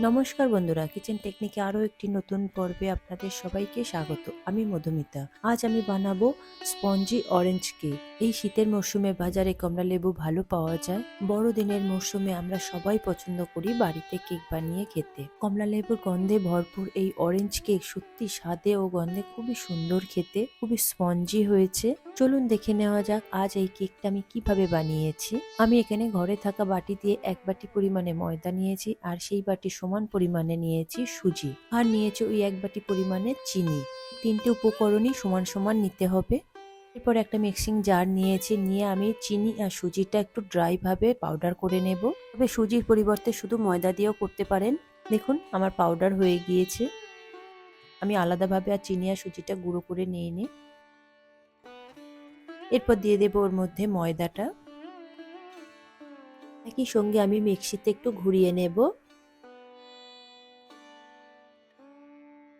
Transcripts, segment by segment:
নমস্কার বন্ধুরা কিচেন টেকনিকে আরও একটি নতুন পর্বে আপনাদের সবাইকে স্বাগত। আমি মধুমিতা। আজ আমি বানাবো স্পঞ্জি অরেঞ্জ কেক এই শীতের মরশুমে বাজারে কমলা লেবু ভালো পাওয়া যায়। বড়দিনের মরশুমে আমরা সবাই পছন্দ করি বাড়িতে কেক বানিয়ে খেতে। কমলা লেবুর গন্ধে ভরপুর এই অরেঞ্জ কেক সত্যি স্বাদে ও গন্ধে খুবই সুন্দর খেতে, খুবই স্পঞ্জি হয়েছে। চলুন দেখে নেওয়া যাক আজ এই কেকটা আমি কীভাবে বানিয়েছি। আমি এখানে ঘরে থাকা বাটি দিয়ে এক বাটি পরিমাণে ময়দা নিয়েছি আর সেই বাটি সমান পরিমাণে নিয়েছি সুজি। আর নিয়েছি ওই এক বাটি পরিমাণে চিনি। তিনটে উপকরণই সমান সমান নিতে হবে। এরপর একটা মিক্সিং জার নিয়েছি, নিয়ে আমি চিনি আর সুজিটা একটু ড্রাইভাবে পাউডার করে নেব। তবে সুজির পরিবর্তে শুধু ময়দা দিয়েও করতে পারেন। দেখুন, আমার পাউডার হয়ে গিয়েছে। আমি আলাদাভাবে আর চিনি আর সুজিটা গুঁড়ো করে নিয়ে নিই। এরপর দিয়ে দেবো ওর মধ্যে ময়দাটা। একই সঙ্গে আমি মিক্সিতে একটু ঘুরিয়ে নেব।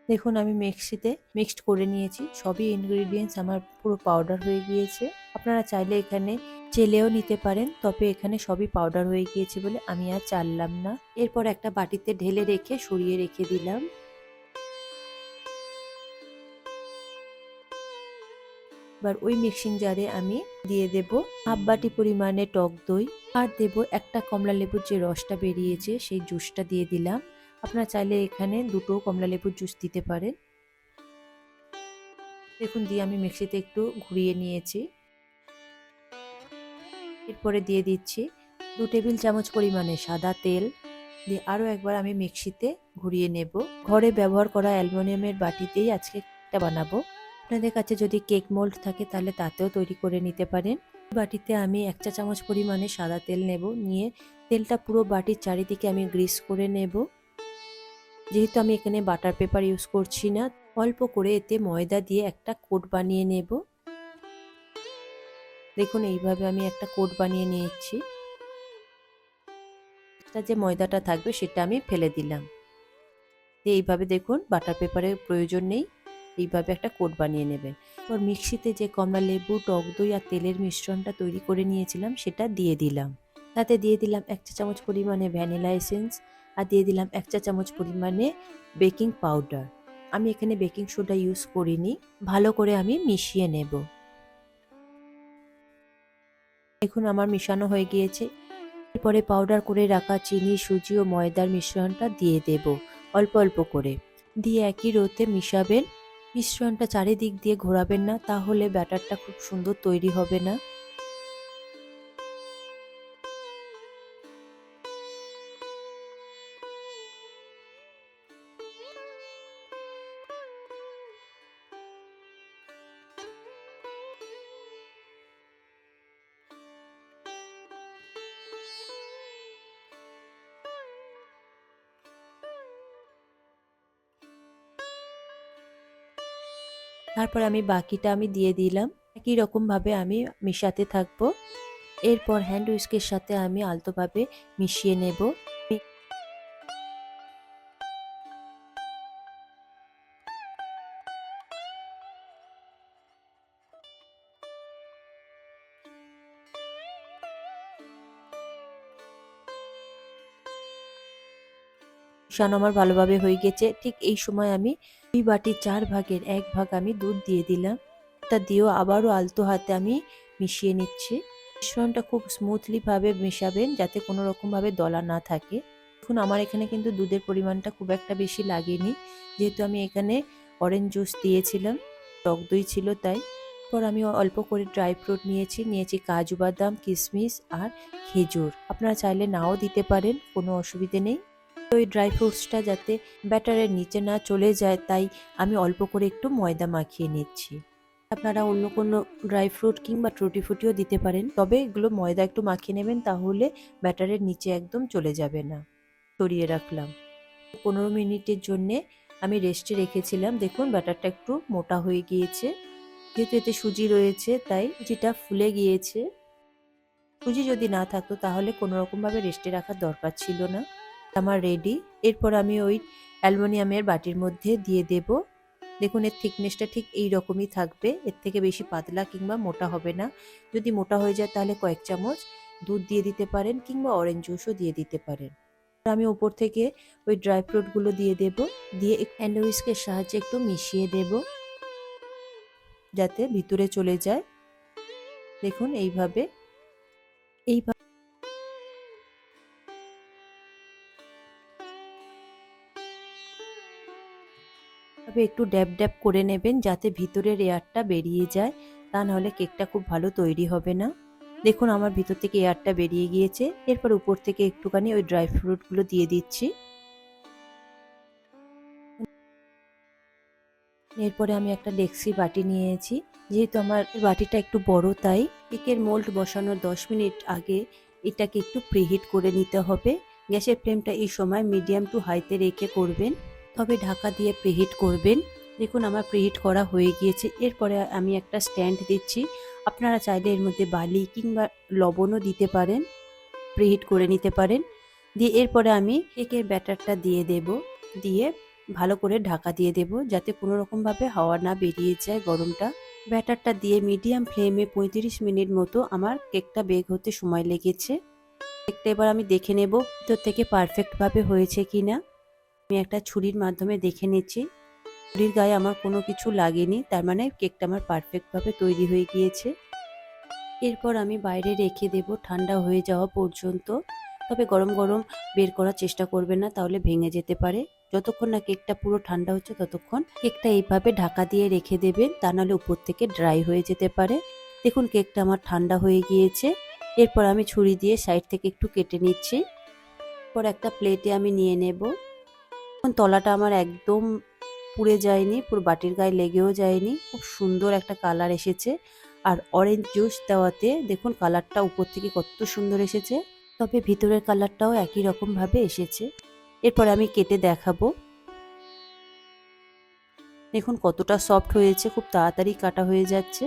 দেখুন, আমি মিক্সিতে মিক্সড করে নিয়েছি। সবই ইনগ্রিডিয়েন্টস আমার পুরো পাউডার হয়ে গিয়েছে। আপনারা চাইলে এখানে চেলেও নিতে পারেন, তবে এখানে সবই পাউডার হয়ে গিয়েছে বলে আমি আর চাললাম না। এরপর একটা বাটিতে ঢেলে রেখে সরিয়ে রেখে দিলাম। এবার ওই মিক্সিং জারে আমি দিয়ে দেব হাফ বাটি পরিমাণে টক দই। আর দেব একটা কমলা লেবুর যে রসটা বেরিয়েছে, সেই জুসটা দিয়ে দিলাম। আপনারা চাইলে এখানে দুটো কমলা লেবুর জুস দিতে পারেন। দেখুন, দিয়ে আমি মিক্সিতে একটু ঘুরিয়ে নিয়েছি। এরপরে দিয়ে দিচ্ছি দু টেবিল চামচ পরিমাণে সাদা তেল। দিয়ে আরও একবার আমি মিক্সিতে ঘুরিয়ে নেব। ঘরে ব্যবহার করা অ্যালুমিনিয়ামের বাটিতেই আজকে একটা বানাবো। আপনাদের কাছে যদি কেক মোল্ড থাকে, তাহলে তাতেও তৈরি করে নিতে পারেন। বাটিতে আমি এক চা চামচ পরিমাণে সাদা তেল নেব। নিয়ে তেলটা পুরো বাটির চারিদিকে আমি গ্রিস করে নেব। যেহেতু আমি এখানে বাটার পেপার ইউজ করছি না, অল্প করে এতে ময়দা দিয়ে একটা কোট বানিয়ে নেব। দেখুন, এইভাবে আমি একটা কোট বানিয়ে নিয়েছি। যে ময়দাটা থাকবে, সেটা আমি ফেলে দিলাম। এইভাবে দেখুন বাটার পেপারের প্রয়োজন নেই, এইভাবে একটা কোট বানিয়ে নেবেন। এবার মিক্সিতে যে কমলা লেবু, টক দই আর তেলের মিশ্রণটা তৈরি করে নিয়েছিলাম, সেটা দিয়ে দিলাম। তাতে দিয়ে দিলাম এক চামচ পরিমাণে ভ্যানিলা এসেন্স আর দিয়ে দিলাম এক চা চামচ পরিমাণে বেকিং পাউডার। আমি এখানে বেকিং সোডা ইউজ করিনি, ভালো করে আমি মিশিয়ে নেব। দেখুন আমার মিশানো হয়ে গিয়েছে। এরপরে পাউডার করে রাখা চিনি, সুজি ও ময়দার মিশ্রণটা দিয়ে দেব, অল্প অল্প করে। দিয়ে একই রোতে মিশাবেন। মিশ্রণটা চারিদিক দিয়ে ঘোরাবেন না, তাহলে ব্যাটারটা খুব সুন্দর তৈরি হবে না। তারপর আমি বাকিটা আমি দিয়ে দিলাম। একই রকমভাবে আমি মিশাতে থাকব। এরপর হ্যান্ড উইস্কের সাথে আমি আলতোভাবে মিশিয়ে নেব। মিশানো আমার ভালোভাবে হয়ে গেছে। ঠিক এই সময় আমি দুই বাটির চার ভাগের এক ভাগ আমি দুধ দিয়ে দিলাম। তা দিয়েও আবারও আলতো হাতে আমি মিশিয়ে নিচ্ছি। মিশ্রণটা খুব স্মুথলিভাবে মেশাবেন যাতে কোনো রকমভাবে দলা না থাকে। এখন আমার এখানে কিন্তু দুধের পরিমাণটা খুব একটা বেশি লাগেনি। যেহেতু আমি এখানে অরেঞ্জ জুস দিয়েছিলাম, টক দই ছিল তাই। পর আমি অল্প করে ড্রাই ফ্রুট নিয়েছি নিয়েছি কাজু বাদাম কিশমিশ আর খেজুর। আপনারা চাইলে নাও দিতে পারেন, কোনো অসুবিধে নেই। ওই ড্রাই ফ্রুটসটা যাতে ব্যাটারের নিচে না চলে যায়, তাই আমি অল্প করে একটু ময়দা মাখিয়ে নিচ্ছি। আপনারা অন্য কোনো ড্রাই ফ্রুট কিংবা ট্রুটি ফুটিও দিতে পারেন, তবে এগুলো ময়দা একটু মাখিয়ে নেবেন, তাহলে ব্যাটারের নিচে একদম চলে যাবে না। সরিয়ে রাখলাম। পনেরো মিনিটের জন্যে আমি রেস্টে রেখেছিলাম। দেখুন ব্যাটারটা একটু মোটা হয়ে গিয়েছে। যেহেতু এতে সুজি রয়েছে, তাই যেটা ফুলে গিয়েছে। সুজি যদি না থাকতো, তাহলে কোনো রকমভাবে রেস্টে রাখার দরকার ছিল না। আমার রেডি এরপর আমি ওই অ্যালুমিনিয়ামের বাটির মধ্যে দিয়ে দেব। দেখুন, এর থিকনেসটা ঠিক এই রকমই থাকবে। এর থেকে বেশি পাতলা কিংবা মোটা হবে না। যদি মোটা হয়ে যায়, তাহলে কয়েক চামচ দুধ দিয়ে দিতে পারেন কিংবা অরেঞ্জ জুসও দিয়ে দিতে পারেন। আমি ওপর থেকে ওই ড্রাই ফ্রুটগুলো দিয়ে দেব। দিয়ে হ্যান্ড উইস্কের সাহায্যে একটু মিশিয়ে দেব। যাতে ভিতরে চলে যায়। দেখুন, এইভাবে। এইভাবে এভাবে একটু ড্যাব ড্যাব করে নেবেন যাতে ভিতরের এয়ারটা বেরিয়ে যায়। তা নাহলে কেকটা খুব ভালো তৈরি হবে না। দেখুন আমার ভিতর থেকে এয়ারটা বেরিয়ে গিয়েছে। এরপর উপর থেকে একটুখানি ওই ড্রাই ফ্রুটগুলো দিয়ে দিচ্ছি। এরপরে আমি একটা ডেক্সি বাটি নিয়েছি। যেহেতু আমার বাটিটা একটু বড়, তাই কেকের মোল্ড বসানোর দশ মিনিট আগে এটাকে একটু প্রিহিট করে নিতে হবে। গ্যাসের ফ্লেমটা এই সময় মিডিয়াম টু হাইতে রেখে করবেন। তবে ঢাকা দিয়ে প্রিহিট করবেন। দেখুন, আমার প্রিহিট করা হয়ে গিয়েছে। এরপরে আমি একটা স্ট্যান্ড দিচ্ছি। আপনারা চাইলে এর মধ্যে বালি কিংবা লবণও দিতে পারেন। প্রিহিট করে নিতে পারেন। দিয়ে এরপরে আমি কেকের ব্যাটারটা দিয়ে দেব। দিয়ে ভালো করে ঢাকা দিয়ে দেব যাতে কোনো রকমভাবে হাওয়া না বেরিয়ে যায় গরমটা। ব্যাটারটা দিয়ে মিডিয়াম ফ্লেমে পঁয়ত্রিশ মিনিট মতো আমার কেকটা বেক হতে সময় লেগেছে। কেকটা এবার আমি দেখে নেব ভিতর থেকে পারফেক্টভাবে হয়েছে কি না আমি একটা ছুরির মাধ্যমে দেখে নিচ্ছি। ছুরির গায়ে আমার কোনো কিছু লাগেনি, তার মানে কেকটা আমার পারফেক্টভাবে তৈরি হয়ে গিয়েছে। এরপর আমি বাইরে রেখে দেব, ঠান্ডা হয়ে যাওয়া পর্যন্ত। তবে গরম গরম বের করার চেষ্টা করবে না, তাহলে ভেঙে যেতে পারে। যতক্ষণ না কেকটা পুরো ঠান্ডা হচ্ছে, ততক্ষণ কেকটা এইভাবে ঢাকা দিয়ে রেখে দেবেন, তা নাহলে উপর থেকে ড্রাই হয়ে যেতে পারে। দেখুন, কেকটা আমার ঠান্ডা হয়ে গিয়েছে। এরপর আমি ছুরি দিয়ে সাইড থেকে একটু কেটে নিচ্ছি। পর একটা প্লেটে আমি নিয়ে নেব। তলাটা আমার একদম পুড়ে যায়নি, পুরো বাটির গায়ে লেগেও যায়নি। খুব সুন্দর একটা কালার এসেছে। আর অরেঞ্জ জুস দেওয়াতে দেখুন কালারটা উপর থেকে কত সুন্দর এসেছে। তবে ভিতরের কালারটাও একই রকম ভাবে এসেছে। এরপর আমি কেটে দেখাবো। দেখুন কতটা সফট হয়েছে, খুব তাড়াতাড়ি কাটা হয়ে যাচ্ছে।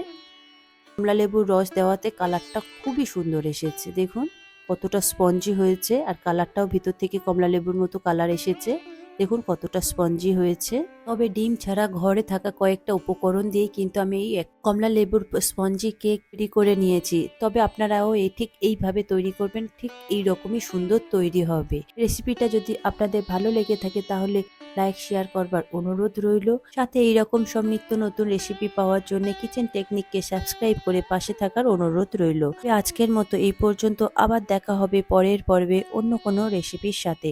কমলা লেবুর রস দেওয়াতে কালারটা খুবই সুন্দর এসেছে। দেখুন কতটা স্পঞ্জি হয়েছে, আর কালারটাও ভিতর থেকে কমলা লেবুর মতো কালার এসেছে। দেখুন কতটা স্পঞ্জি হয়েছে। তবে ডিম ছাড়া ঘরে থাকা কয়েকটা উপকরণ দিয়ে কিন্তু আমি এই কমলা লেবুর স্পঞ্জি কেক তৈরি করে নিয়েছি। তবে আপনারাও এই ঠিক এইভাবে তৈরি করবেন, ঠিক এই রকমই সুন্দর তৈরি হবে। রেসিপিটা যদি আপনাদের ভালো লেগে থাকে তাহলে লাইক, শেয়ার করবার অনুরোধ রইল। সাথে এইরকম সব নিত্য নতুন রেসিপি পাওয়ার জন্য কিচেন টেকনিককে সাবস্ক্রাইব করে পাশে থাকার অনুরোধ রইল। আজকের মতো এই পর্যন্ত আবার দেখা হবে পরের পর্বে অন্য কোনো রেসিপির সাথে।